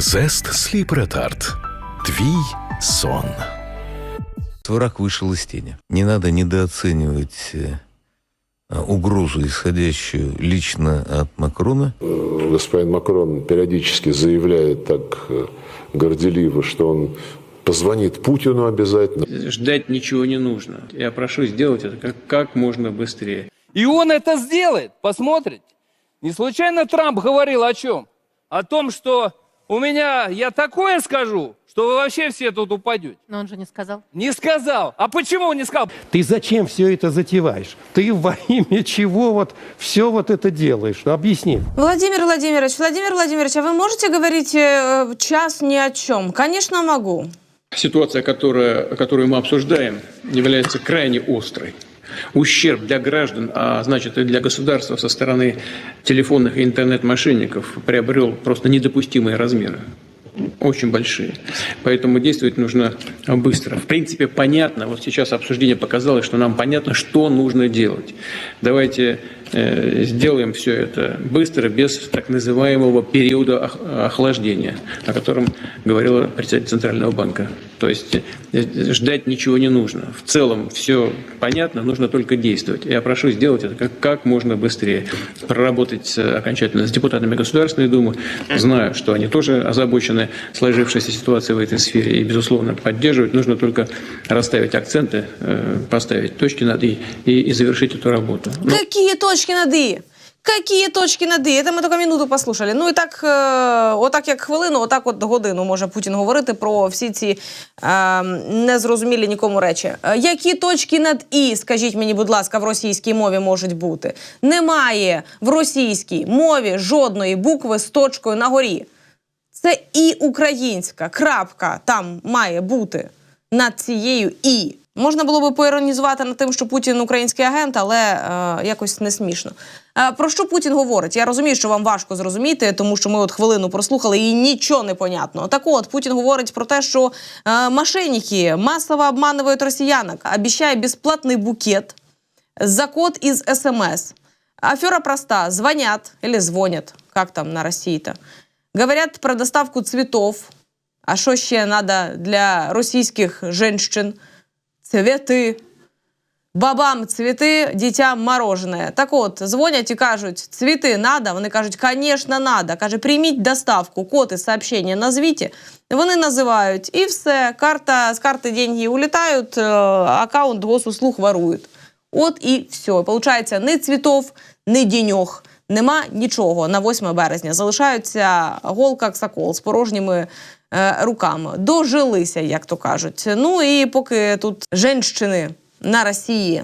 Зест Сліп Ретард. Твій сон. Враг вышел из тени. Не надо недооценивать э, угрозу, исходящую лично от Макрона. Господин Макрон периодически заявляет так э, горделиво, что он позвонит Путину обязательно. Ждать ничего не нужно. Я прошу сделать это как, как можно быстрее. И он это сделает, посмотрите. Не случайно Трамп говорил о чем? О том, что у меня, я такое скажу, что вы вообще все тут упадете. Но он же не сказал. Не сказал. А почему не сказал? Ты зачем все это затеваешь? Ты во имя чего вот все вот это делаешь? Ну, объясни. Владимир Владимирович, Владимир Владимирович, а вы можете говорить э, час ни о чем? Конечно, могу. Ситуация, которая, которую мы обсуждаем, является крайне острой. Ущерб для граждан, а значит и для государства со стороны телефонных и интернет-мошенников приобрел просто недопустимые размеры. Очень большие. Поэтому действовать нужно быстро. В принципе, понятно, вот сейчас обсуждение показало, что нам понятно, что нужно делать. Давайте сделаем все это быстро, без так называемого периода ох- охлаждения, о котором говорила председатель Центрального банка. То есть э, ждать ничего не нужно. В целом все понятно, нужно только действовать. Я прошу сделать это как, как можно быстрее. Проработать окончательно с депутатами Государственной Думы. Знаю, что они тоже озабочены сложившейся ситуацией в этой сфере и, безусловно, поддерживать. Нужно только расставить акценты, э, поставить точки над «и» и, и завершить эту работу. Ну, Какие точки над «и»? Какие точки над «и»? Це ми тільки минуту послухали. Ну і так, е, отак як хвилину, отак от годину може Путін говорити про всі ці е, незрозумілі нікому речі. Е, які точки над «і», скажіть мені, будь ласка, в російській мові можуть бути? Немає в російській мові жодної букви з точкою на горі. Це і українська крапка там має бути над цією і. Можна було би поіронізувати над тим, що Путін український агент, але е, якось не смішно. Е, про що Путін говорить? Я розумію, що вам важко зрозуміти, тому що ми от хвилину прослухали і нічого не понятно. Так от Путін говорить про те, що е, мошенники масово обманывают росіянок, обіцяє безплатний букет за код из СМС. Афера проста. Звонят или звонят, как там на России-то. Говорят про доставку цветов. А що ще надо для російських женщин? Цвети. Бабам цвіти, дітям морожене. Так от, дзвонять і кажуть, цвіти надо. Вони кажуть, звісно, надо. Каже, прийміть доставку, код і сообщення назвіть. Вони називають і все. Карта, з карти деньги улітають, е, аккаунт госуслуг ворують. От і все. Получається, ні цвітов, ні діньох. Нема нічого на 8 березня. Залишаються голка як сокол з порожніми руками. Дожилися, як то кажуть. Ну і поки тут женщини на Росії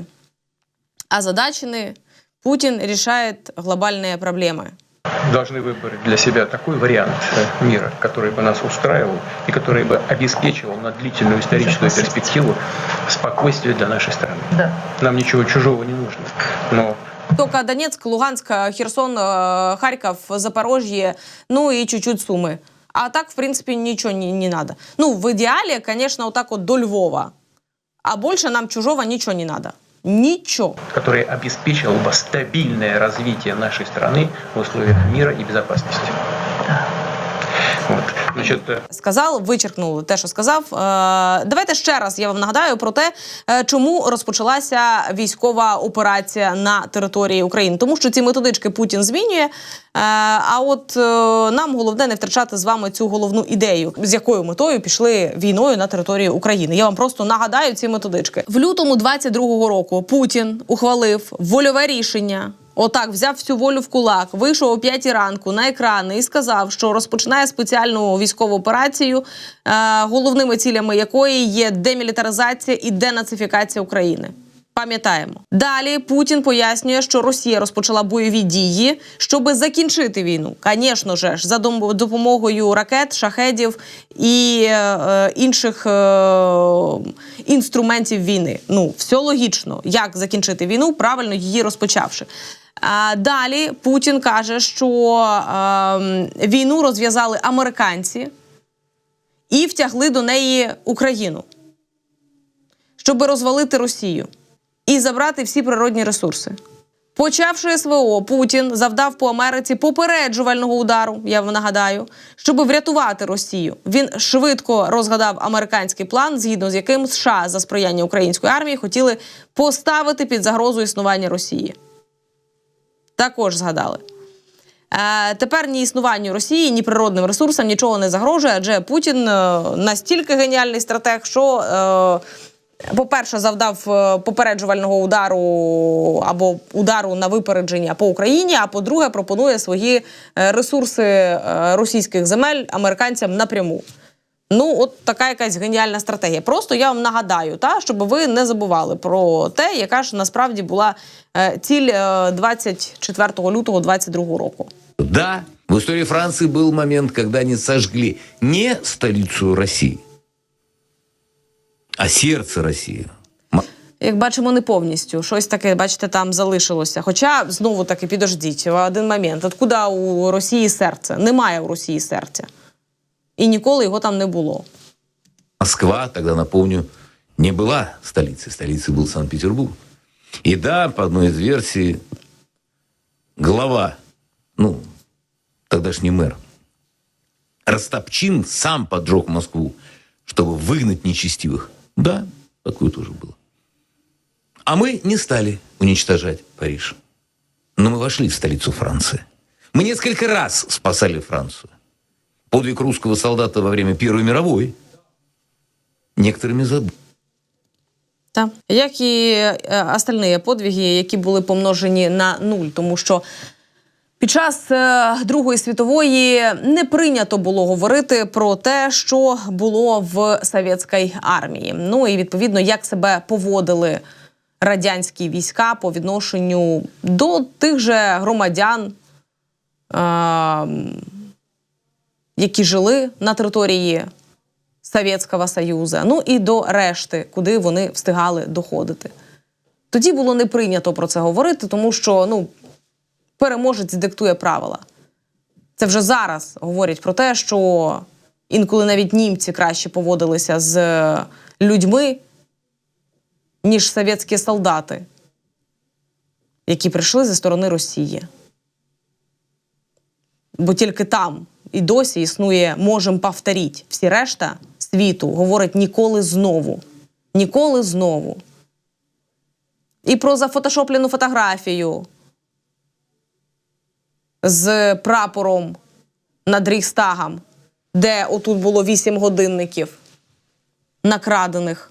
озадачены, Путин решает глобальные проблемы. должны выбрать для себя такой вариант э, мира, который бы нас устраивал и который бы обеспечивал на длительную историческую перспективу спокойствие для нашей страны. Да. Нам ничего чужого не нужно, но Только Донецк, Луганск, Херсон, э, Харьков, Запорожье, ну и чуть-чуть Сумы. А так, в принципе, ничего не, не надо. Ну, в идеале, конечно, вот так вот до Львова. А больше нам чужого ничего не надо. Ничего. который обеспечивал бы стабильное развитие нашей страны в условиях мира и безопасности. Вот. Значит, э, Сказав, вичеркнули те, що сказав. Е, давайте ще раз я вам нагадаю про те, е, чому розпочалася військова операція на території України. Тому що ці методички Путін змінює. Е, а от е, нам головне не втрачати з вами цю головну ідею, з якою метою пішли війною на територію України. Я вам просто нагадаю ці методички. В лютому 22-го року Путін ухвалив вольове рішення. Отак взяв всю волю в кулак, вийшов о 5 ранку на екрани і сказав, що розпочинає спеціальну військову операцію, е, головними цілями якої є демілітаризація і денацифікація України. Пам'ятаємо. Далі Путін пояснює, що Росія розпочала бойові дії, щоб закінчити війну. Звісно ж, за допомогою ракет, шахедів і е, е, інших е, інструментів війни. Ну, все логічно. Як закінчити війну, правильно її розпочавши. Далі Путін каже, що е, війну розв'язали американці і втягли до неї Україну, щоб розвалити Росію і забрати всі природні ресурси. Почавши СВО, Путін завдав по Америці попереджувального удару. Я вам нагадаю, щоб врятувати Росію. Він швидко розгадав американський план, згідно з яким США за сприяння української армії хотіли поставити під загрозу існування Росії. Також згадали. Е, тепер ні існуванню Росії, ні природним ресурсам нічого не загрожує, адже Путін е, настільки геніальний стратег, що, е, по-перше, завдав попереджувального удару або удару на випередження по Україні. А по-друге, пропонує свої ресурси російських земель американцям напряму. Ну, от така якась геніальна стратегія. Просто я вам нагадаю, та, щоб ви не забували про те, яка ж насправді була е, ціль е, 24 лютого 2022 року. Да, в истории Франции был момент, когда они сожгли не столицу России, а сердце России. Як бачимо, не повністю щось таке, бачите, там залишилося. Хоча знову таки підождіть один момент. Откуда у Росії серце? Немає у Росії серця. І ніколи його там не було. Москва, тогда напомню, не была столицей. Столицей был Санкт-Петербург. И да, по одной из версий, глава, ну, тогдашний мэр, Растопчин сам поджег Москву, чтобы выгнать нечестивых. Да, такое тоже было. А мы не стали уничтожать Париж. Но мы вошли в столицу Франции. Мы несколько раз спасали Францию. Подвиг русского солдата во время Первой мировой некоторыми забыли. Та як і е, остальні подвиги, які були помножені на нуль, тому що під час е, Другої світової не прийнято було говорити про те, що було в совєтській армії. Ну і відповідно, як себе поводили радянські війська по відношенню до тих же громадян, е, які жили на території Совєтського Союзу, ну і до решти, куди вони встигали доходити. Тоді було не прийнято про це говорити, тому що ну, переможець диктує правила. Це вже зараз говорять про те, що інколи навіть німці краще поводилися з людьми, ніж совєтські солдати, які прийшли зі сторони Росії. Бо тільки там і досі існує можем повторіть. Всі решта світу говорить ніколи знову. Ніколи знову. І про зафотошоплену фотографію з прапором над Рейхстагом, де отут було вісім годинників накрадених,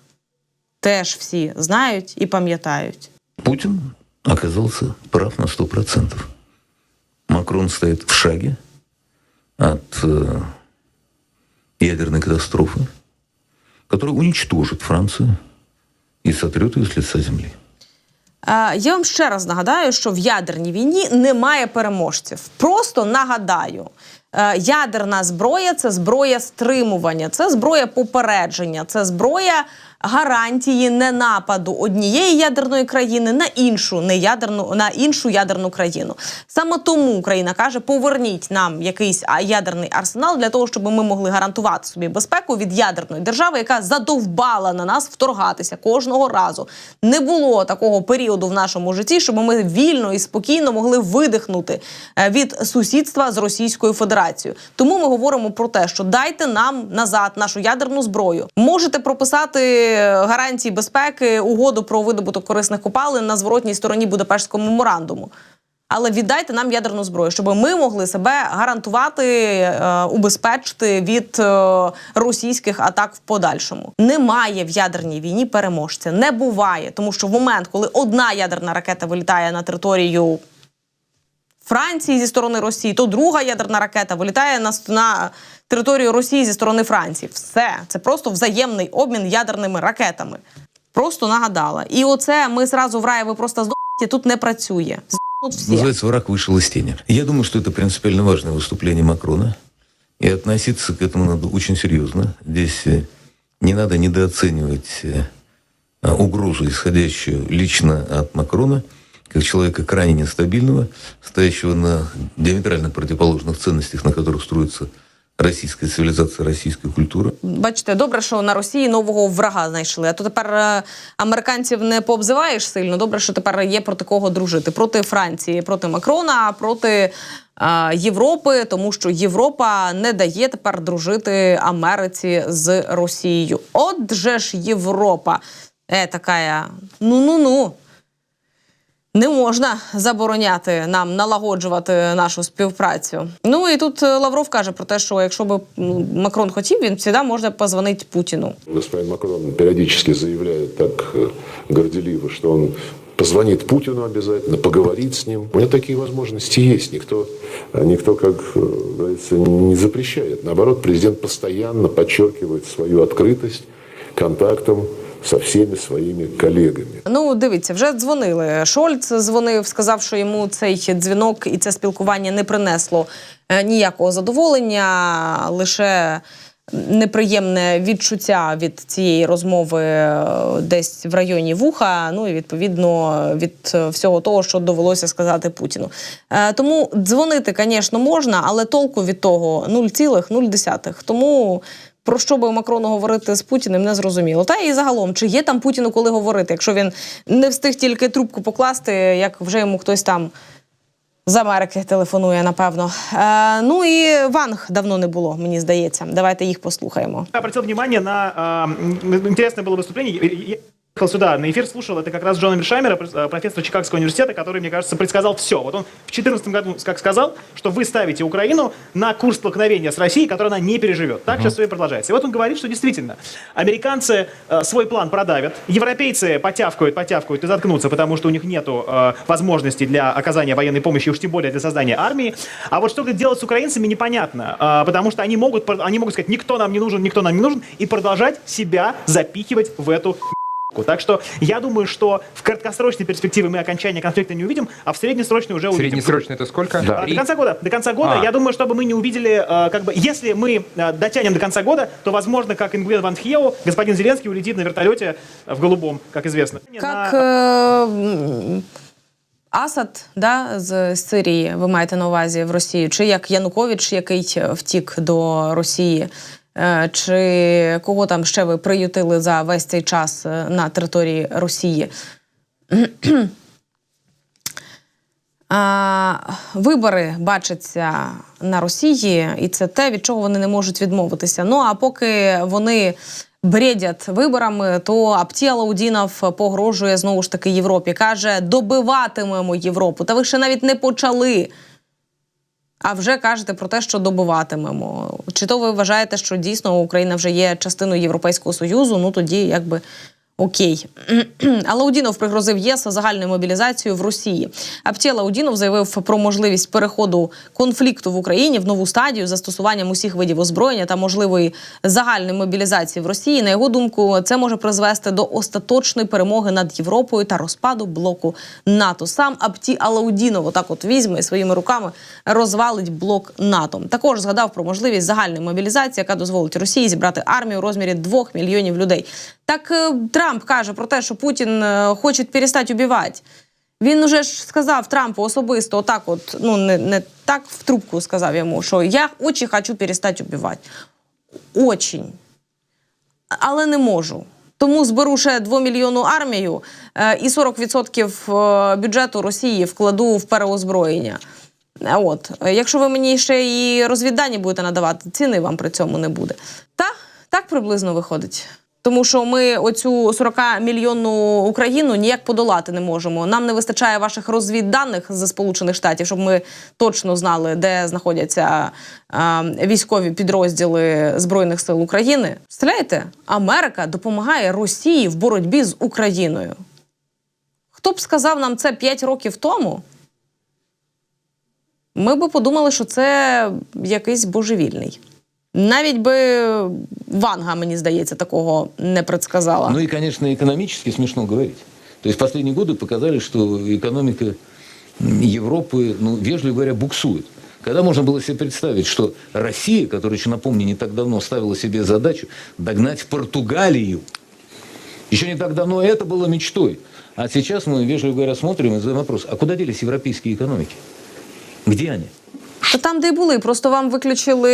теж всі знають і пам'ятають. Путин оказался прав на 100%. Макрон стоит в шаге от э, ядерной катастрофы, которая уничтожит Францию и сотрет ее с лица земли. Я вам ще раз нагадаю, що в ядерній війні немає переможців. Просто нагадаю. е, Ядерна зброя це зброя стримування, це зброя попередження, це зброя гарантії ненападу однієї ядерної країни на іншу неядерну на іншу ядерну країну. Саме тому Україна каже: поверніть нам якийсь ядерний арсенал для того, щоб ми могли гарантувати собі безпеку від ядерної держави, яка задовбала на нас вторгатися кожного разу. Не було такого періоду в нашому житті, щоб ми вільно і спокійно могли видихнути е, від сусідства з Російською Федерацією. Тому ми говоримо про те, що дайте нам назад нашу ядерну зброю. Можете прописати гарантії безпеки, угоду про видобуток корисних копалин на зворотній стороні Будапештського меморандуму. Але віддайте нам ядерну зброю, щоб ми могли себе гарантувати, е, убезпечити від е, російських атак в подальшому. Немає в ядерній війні переможця, не буває, тому що в момент, коли одна ядерна ракета вилітає на територію Франції зі сторони Росії, то друга ядерна ракета вилітає на, на територію Росії зі сторони Франції. Все це просто взаємний обмін ядерними ракетами. Просто нагадала. І оце ми зразу в рай, ви просто здохнете, тут не працює. Здохнуть всі. Называется «Враг вышел из тени». Я думаю, что это принципиально важное выступление Макрона. И относиться к этому надо очень серьезно. Здесь э, не надо недооценивать э, а, угрозу, исходящую лично от Макрона, как человека крайне нестабильного, стоящего на диаметрально противоположных ценностях, на которых строится российской цивилизации, российской культуры. Бачите, добре, що на Росії нового врага знайшли. А то тепер е, американців не пообзиваєш сильно. Добре, що тепер є проти кого дружити. Проти Франції, проти Макрона, проти е, Європи, тому що Європа не дає тепер дружити Америці з Росією. От же ж Європа. Е, така, ну-ну-ну. Не можна забороняти нам налагоджувати нашу співпрацю. Ну і тут е, Лавров каже про те, що якщо б м, Макрон хотів, він завжди може позвонити Путіну. Господин Макрон периодически заявляет так э, горделиво, что он позвонит Путину обязательно, поговорит с ним. У него такие возможности есть. Никто, э, никто как э, говорится, не запрещает. Наоборот, президент постоянно подчеркивает свою открытость контактам со всеми своими коллегами. Ну, дивіться, вже дзвонили. Шольц дзвонив, сказав, що йому цей дзвінок і це спілкування не принесло е, ніякого задоволення, лише неприємне відчуття від цієї розмови е, десь в районі вуха. Ну і відповідно від е, всього того, що довелося сказати Путіну. Тому дзвонити, звісно, можна, але толку від того 0,0. Тому Про що би Макрону говорити з Путіним, не зрозуміло. Та і загалом, чи є там Путіну коли говорити, якщо він не встиг тільки трубку покласти, як вже йому хтось там з Америки телефонує, напевно. Е, ну і Ванг давно не було, мені здається. Давайте їх послухаємо. Я обратил внимание на э, интересное было выступление. Я- Я ехал сюда, на эфир слушал, это как раз Джона Мельшаймера, э, профессора Чикагского университета, который, мне кажется, предсказал все. Вот он в 2014 году как сказал, что вы ставите Украину на курс столкновения с Россией, который она не переживет. Так сейчас все и продолжается. И вот он говорит, что действительно, американцы э, свой план продавят, европейцы потявкают, потявкают и заткнутся, потому что у них нет возможности для оказания военной помощи, уж тем более для создания армии. А вот что делать с украинцами, непонятно, э, потому что они могут, они могут сказать, никто нам не нужен, никто нам не нужен, и продолжать себя запихивать в эту так что я думаю, что в краткосрочной перспективе мы окончания конфликта не увидим, а в среднесрочной уже увидим. Среднесрочно это сколько? А, До конца года. До конца года. А. Я думаю, чтобы мы не увидели, э, как бы, если мы э, дотянем до конца года, то, возможно, как Ингвен Ван Хьеу, господин Зеленский улетит на вертолете э, в голубом, как известно. Як На- е, м, Асад да, з Сирії, ви маєте на увазі в Росію, чи як Янукович, який втік до Росії, е, Чи кого там ще ви приютили за весь цей час е, на території Росії? Вибори бачаться на Росії, і це те, від чого вони не можуть відмовитися. Ну а поки вони бредять виборами, то Апті Алаудінов погрожує знову ж таки Європі. каже: добиватимемо Європу. Та ви ще навіть не почали. А вже кажете про те, що добиватимемо. Чи то ви вважаєте, що дійсно Україна вже є частиною Європейського Союзу? Ну тоді якби. Окей, Алаудінов пригрозив ЄС загальною мобілізацією в Росії. Апті Алаудінов заявив про можливість переходу конфлікту в Україні в нову стадію застосуванням усіх видів озброєння та можливої загальної мобілізації в Росії. На його думку, це може призвести до остаточної перемоги над Європою та розпаду блоку НАТО. Сам Апті Алаудінов отак от візьме і своїми руками розвалить блок НАТО. Також згадав про можливість загальної мобілізації, яка дозволить Росії зібрати армію у розмірі 2 мільйонів людей. Так е, Трамп каже про те, що Путін е, хоче перестати убивати. Він уже ж сказав Трампу особисто, отак, от ну не, не так в трубку сказав йому, що я дуже хочу перестати убивати. Очень. Але не можу. Тому зберу ще 2 мільйону армію е, і 40% бюджету Росії вкладу в переозброєння. От, якщо ви мені ще і розвіддані будете надавати, ціни вам при цьому не буде. Та так приблизно виходить. Тому що ми оцю 40-мільйонну Україну ніяк подолати не можемо. Нам не вистачає ваших розвідданих з Сполучених Штатів, щоб ми точно знали, де знаходяться е, військові підрозділи Збройних сил України. Представляєте, Америка допомагає Росії в боротьбі з Україною. Хто б сказав нам це 5 років тому? Ми би подумали, що це якийсь божевільний. Навіть би Ванга, мені здається, такого не предсказала. Ну и, конечно, экономически смешно говорить. То есть последние годы показали, что экономика м, Европы, ну, вежливо говоря, буксует. Когда можно было себе представить, что Россия, которая, еще напомню, не так давно ставила себе задачу догнать Португалию. Еще не так давно это было мечтой. А сейчас мы, вежливо говоря, смотрим и задаем вопрос, а куда делись европейские экономики? Где они? Та там, де й були, просто вам виключили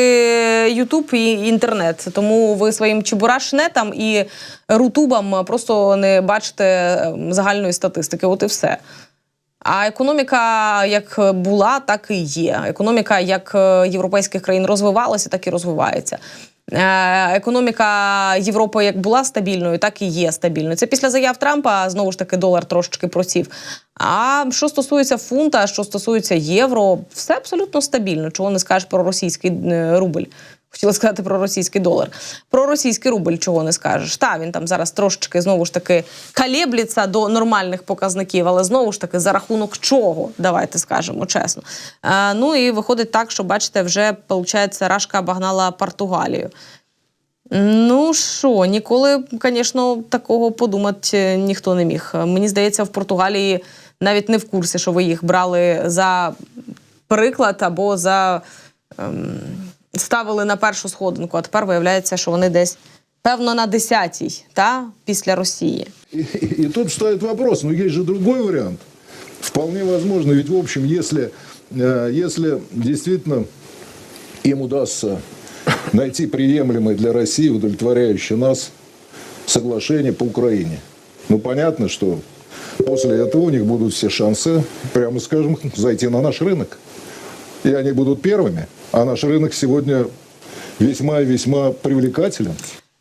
Ютуб і інтернет. Тому ви своїм чебурашнетам і рутубам просто не бачите ем, загальної статистики. От і все. А економіка як була, так і є. Економіка як е, європейських країн розвивалася, так і розвивається. Е, Економіка Європи як була стабільною, так і є стабільною. Це після заяв Трампа знову ж таки долар трошечки просів. А що стосується фунта, що стосується євро, все абсолютно стабільно. Чого не скажеш про російський е, рубль? Хотіла сказати про російський долар. Про російський рубль чого не скажеш. Та він там зараз трошечки знову ж таки калєбліться до нормальних показників, але знову ж таки за рахунок чого, давайте скажемо чесно. Е, ну і виходить так, що бачите, вже виходить, Рашка обогнала Португалію. Ну що, ніколи, звісно, такого подумати ніхто не міг. Мені здається, в Португалії навіть не в курсі, що ви їх брали за приклад або за ем, ставили на першу сходинку, а тепер виявляється, що вони десь певно на десятій, та після Росії. И, и- и тут встает вопрос, но есть же другой вариант. Вполне возможно, ведь в общем, если, э, если действительно им удастся найти приемлемое для России, удовлетворяющее нас соглашение по Украине, ну понятно, что после этого у них будут все шансы, прямо скажем, зайти на наш рынок. И они будут первыми. А наш рынок сегодня весьма и весьма привлекателен.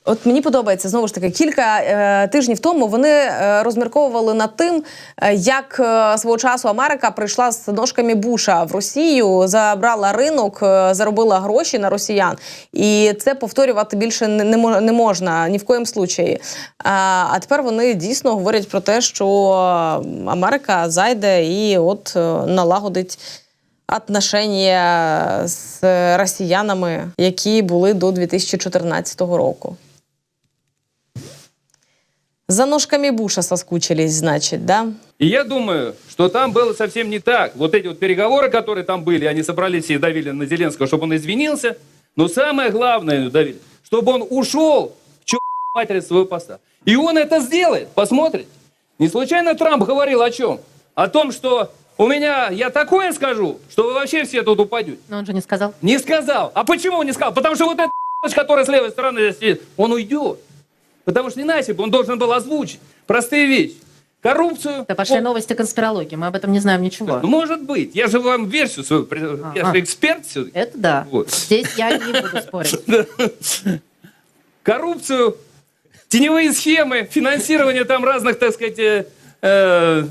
От мені подобається знову ж таки кілька е, тижнів тому вони е, розмірковували над тим, е, як е, свого часу Америка прийшла з ножками Буша в Росію, забрала ринок, е, заробила гроші на росіян, і це повторювати більше не, не, не можна ні в коєму случаї. А, а тепер вони дійсно говорять про те, що Америка зайде і от е, налагодить. Отношення з росіянами, які були до 2014 року. За ножками Буша соскучились, значит, да? И я думаю, что там было совсем не так. Вот эти вот переговоры, которые там были, они собрались и давили на Зеленского, чтобы он извинился. Но самое главное, давили, чтобы он ушел в чё матери своего поста. И он это сделает, посмотрите. Не случайно Трамп говорил о чем? О том, что у меня, я такое скажу, что вы вообще все тут упадете. Но он же не сказал. Не сказал. А почему он не сказал? Потому что вот этот который с левой стороны сидит, он уйдет. Потому что иначе бы он должен был озвучить простые вещи. Коррупцию. Это пошли он- новости конспирологии, мы об этом не знаем ничего. Ну, может быть. Я же вам версию свою... при- Я Ага. же эксперт все Это да. Вот. Здесь я не буду спорить. Коррупцию, теневые схемы, финансирование там разных, так сказать, э, э,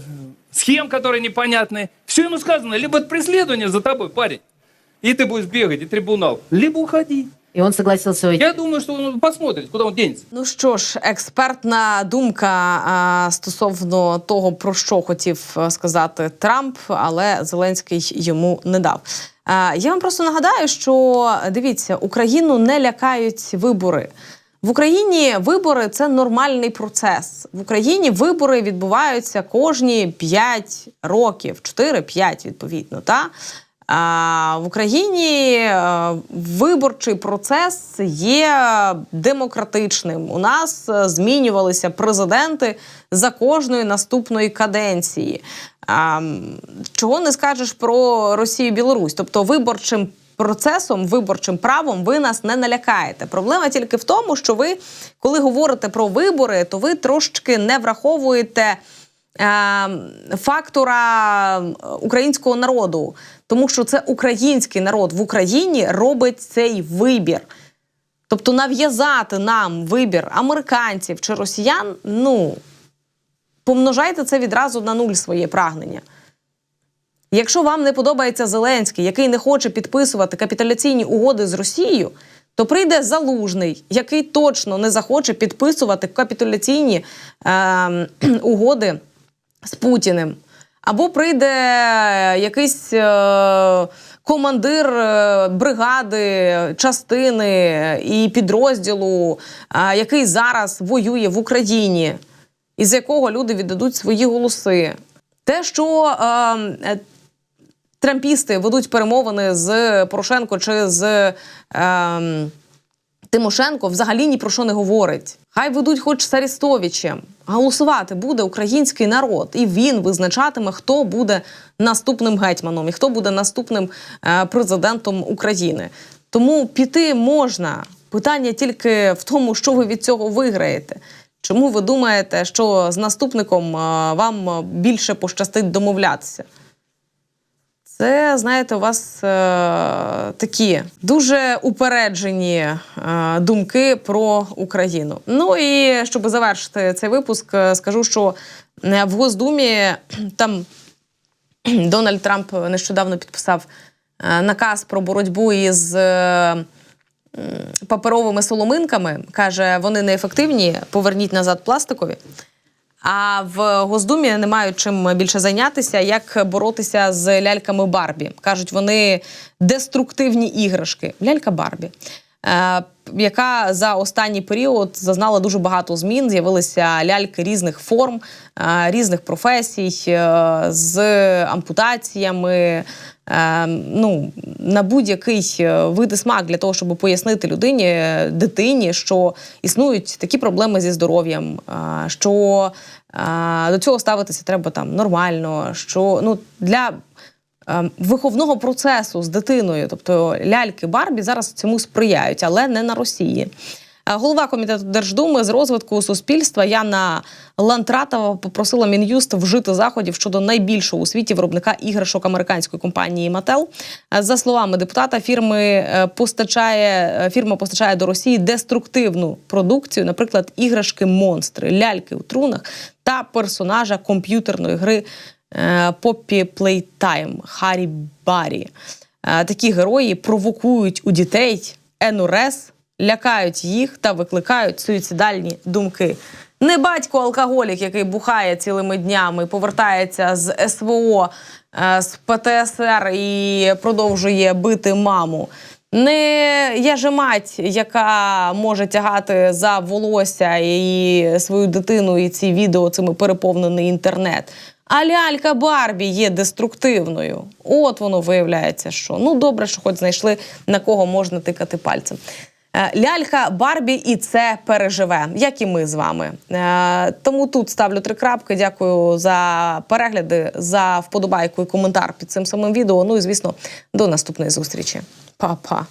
схем, которые непонятны. Все ему сказано. Либо это преследование за тобой, парень. И ты будешь бегать, и трибунал. Либо уходи. И он согласился уйти. Я думаю, что он посмотрит, куда он денется. Ну що ж, експертна думка а, стосовно того, про що хотів е, сказати Трамп, але Зеленський йому не дав. А, я вам просто нагадаю, що дивіться, Україну не лякають вибори. В Україні вибори це нормальний процес. В Україні вибори відбуваються кожні 5 років, 4-5 відповідно. Та? А в Україні е, виборчий процес є демократичним. У нас е, змінювалися президенти за кожної наступної каденції. А, чого не скажеш про Росію і Білорусь? Тобто виборчим процесом, виборчим правом ви нас не налякаєте. Проблема тільки в тому, що ви, коли говорите про вибори, то ви трошечки не враховуєте е, фактора українського народу, тому що це український народ в Україні робить цей вибір. Тобто нав'язати нам вибір американців чи росіян, ну помножайте це відразу на нуль своє прагнення. Якщо вам не подобається Зеленський, який не хоче підписувати капітуляційні угоди з Росією, то прийде залужний, який точно не захоче підписувати капітуляційні е, угоди з Путіним. Або прийде якийсь е, командир е, бригади, частини і підрозділу, е, який зараз воює в Україні, із якого люди віддадуть свої голоси. Те, що е, е, трампісти ведуть перемовини з Порошенко чи з. Е, Тимошенко взагалі ні про що не говорить. Хай ведуть хоч з Арістовичем. Голосувати буде український народ, і він визначатиме, хто буде наступним гетьманом і хто буде наступним е, президентом України. Тому піти можна. Питання тільки в тому, що ви від цього виграєте. Чому ви думаєте, що з наступником е, вам більше пощастить домовлятися? Це, знаєте, у вас е, такі дуже упереджені е, думки про Україну. Ну і щоб завершити цей випуск, е, скажу, що е, в Госдумі там Дональд Трамп нещодавно підписав е, наказ про боротьбу із паперовими соломинками. Каже, вони неефективні, поверніть назад пластикові. А в Госдумі не мають чим більше зайнятися, як боротися з ляльками Барбі. Кажуть, вони деструктивні іграшки. Лялька Барбі. Е, яка за останній період зазнала дуже багато змін. З'явилися ляльки різних форм, е, різних професій е, з ампутаціями. Ну, на будь-який вид смак для того, щоб пояснити людині, дитині, що існують такі проблеми зі здоров'ям, що до цього ставитися треба там нормально. Що ну для виховного процесу з дитиною, тобто ляльки Барбі, зараз цьому сприяють, але не на Росії. Е, Голова комітету Держдуми з розвитку суспільства Яна Лантратова попросила Мін'юст вжити заходів щодо найбільшого у світі виробника іграшок американської компанії. Е, За словами депутата, фірми е, постачає е, фірма постачає до Росії деструктивну продукцію, наприклад, іграшки монстри, ляльки у трунах та персонажа комп'ютерної гри Poppy Playtime Харі Барі. Такі герої провокують у дітей енурез, лякають їх та викликають суїцидальні думки. Не батько алкоголік, який бухає цілими днями, повертається з СВО, е, з ПТСР і продовжує бити маму. Не я же мать, яка може тягати за волосся і свою дитину, і ці відео цими переповнений інтернет. А лялька Барбі є деструктивною. От воно виявляється, що ну добре, що хоч знайшли на кого можна тикати пальцем. Е, Лялька Барбі і це переживе, як і ми з вами. Е, Тому тут ставлю три крапки. Дякую за перегляди, за вподобайку і коментар під цим самим відео. Ну і звісно, до наступної зустрічі. papá.